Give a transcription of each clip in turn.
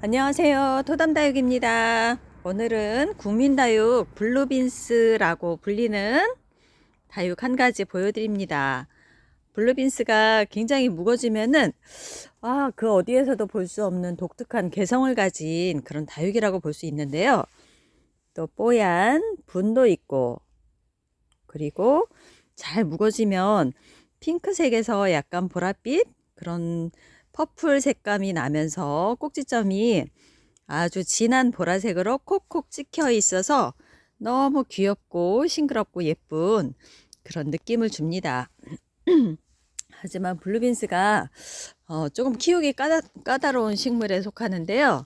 안녕하세요. 토담다육입니다. 오늘은 국민다육 블루빈스라고 불리는 다육 한 가지 보여드립니다. 블루빈스가 굉장히 무거지면은 아, 그 어디에서도 볼 수 없는 독특한 개성을 가진 그런 다육이라고 볼 수 있는데요. 또 뽀얀 분도 있고 그리고 잘 무거지면 핑크색에서 약간 보랏빛 그런 퍼플 색감이 나면서 꼭지점이 아주 진한 보라색으로 콕콕 찍혀 있어서 너무 귀엽고 싱그럽고 예쁜 그런 느낌을 줍니다. 하지만 블루빈스가 어, 조금 키우기 까다, 까다로운 식물에 속하는데요.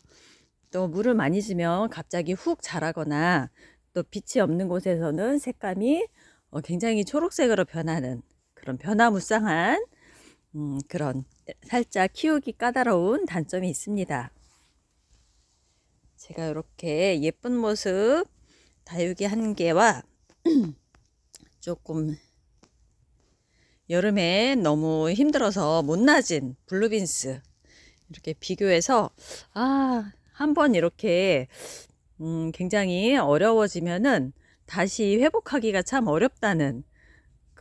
또 물을 많이 주면 갑자기 훅 자라거나 또 빛이 없는 곳에서는 색감이 어, 굉장히 초록색으로 변하는 그런 변화무쌍한 음, 그런 살짝 키우기 까다로운 단점이 있습니다. 제가 이렇게 예쁜 모습 다육이 한 개와 조금 여름에 너무 힘들어서 못 낮은 블루빈스 이렇게 비교해서 아, 한번 이렇게 음, 굉장히 어려워지면은 다시 회복하기가 참 어렵다는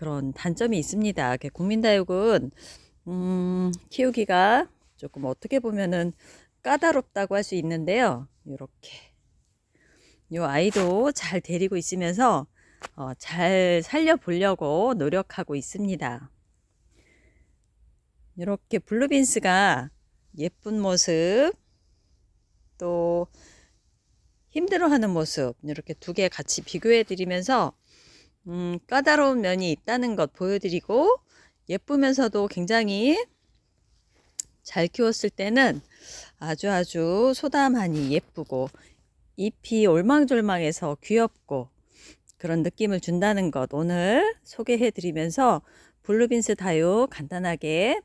그런 단점이 있습니다. 국민다육은 음, 키우기가 조금 어떻게 보면은 까다롭다고 할 수 있는데요. 이렇게 요 아이도 잘 데리고 있으면서 어, 잘 살려보려고 노력하고 있습니다. 이렇게 블루빈스가 예쁜 모습 또 힘들어하는 모습 이렇게 두 개 같이 비교해 드리면서 음, 까다로운 면이 있다는 것 보여드리고 예쁘면서도 굉장히 잘 키웠을 때는 아주 아주 소담하니 예쁘고 잎이 올망졸망해서 귀엽고 그런 느낌을 준다는 것 오늘 소개해 드리면서 블루빈스 다육 간단하게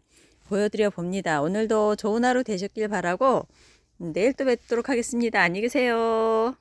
보여드려 봅니다. 오늘도 좋은 하루 되셨길 바라고 내일 또 뵙도록 하겠습니다. 안녕히 계세요.